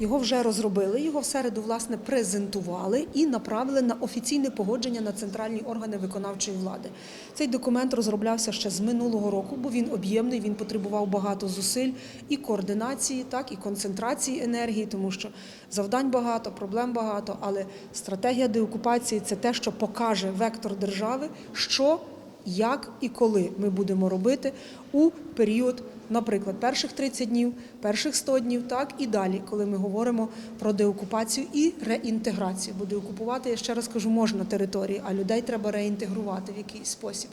Його вже розробили, його в середу власне презентували і направили на офіційне погодження на центральні органи виконавчої влади. Цей документ розроблявся ще з минулого року, бо він об'ємний, він потребував багато зусиль і координації, так і концентрації енергії, тому що завдань багато, проблем багато. Але стратегія деокупації це те, що покаже вектор держави, що як і коли ми будемо робити у період, наприклад, перших 30 днів, перших 100 днів, так і далі, коли ми говоримо про деокупацію і реінтеграцію. Бо деокупувати, я ще раз кажу, можна території, а людей треба реінтегрувати в якийсь спосіб.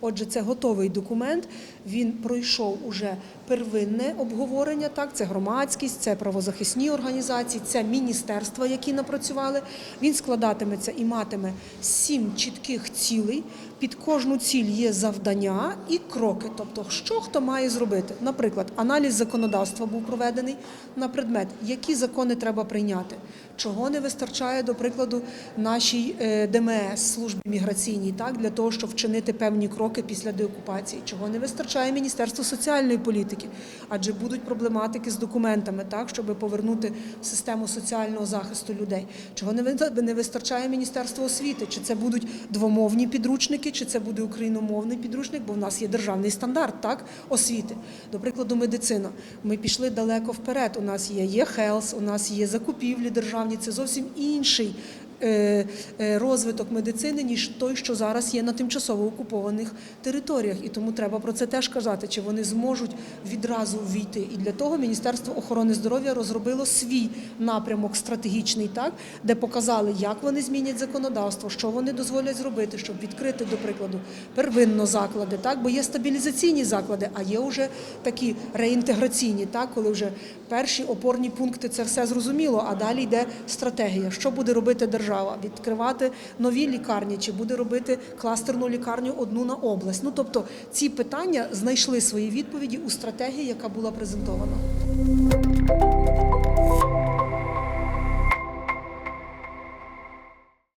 Отже, це готовий документ. Він пройшов уже первинне обговорення. Так, це громадськість, це правозахисні організації, це міністерства, які напрацювали. Він складатиметься і матиме сім чітких цілей. Під кожну ціль є завдання і кроки. Тобто, що хто має зробити. Наприклад, аналіз законодавства був проведений на предмет, які закони треба прийняти, чого не вистачає, до прикладу, нашій е, ДМС службі міграційній, так для того, щоб вчинити певні кроки після деокупації, чого не вистачає Міністерству соціальної політики, адже будуть проблематики з документами, так щоб повернути систему соціального захисту людей. Чого не ви- не вистачає Міністерству освіти? Чи це будуть двомовні підручники, чи це буде україномовний підручник? Бо в нас є державний стандарт так освіти. До прикладу, медицина. Ми пішли далеко вперед. У нас є є Хелс, у нас є закупівлі державні. Це зовсім інший. Е, е, Розвиток медицини ніж той, що зараз є на тимчасово окупованих територіях, і тому треба про це теж казати, чи вони зможуть відразу ввійти. І для того Міністерство охорони здоров'я розробило свій напрямок стратегічний, так де показали, як вони змінять законодавство, що вони дозволять зробити, щоб відкрити, до прикладу, первинно заклади, так бо є стабілізаційні заклади, а є вже такі реінтеграційні, так коли вже перші опорні пункти це все зрозуміло. А далі йде стратегія, що буде робити держава, відкривати нові лікарні, чи буде робити кластерну лікарню одну на область. Ну тобто ці питання знайшли свої відповіді у стратегії, яка була презентована.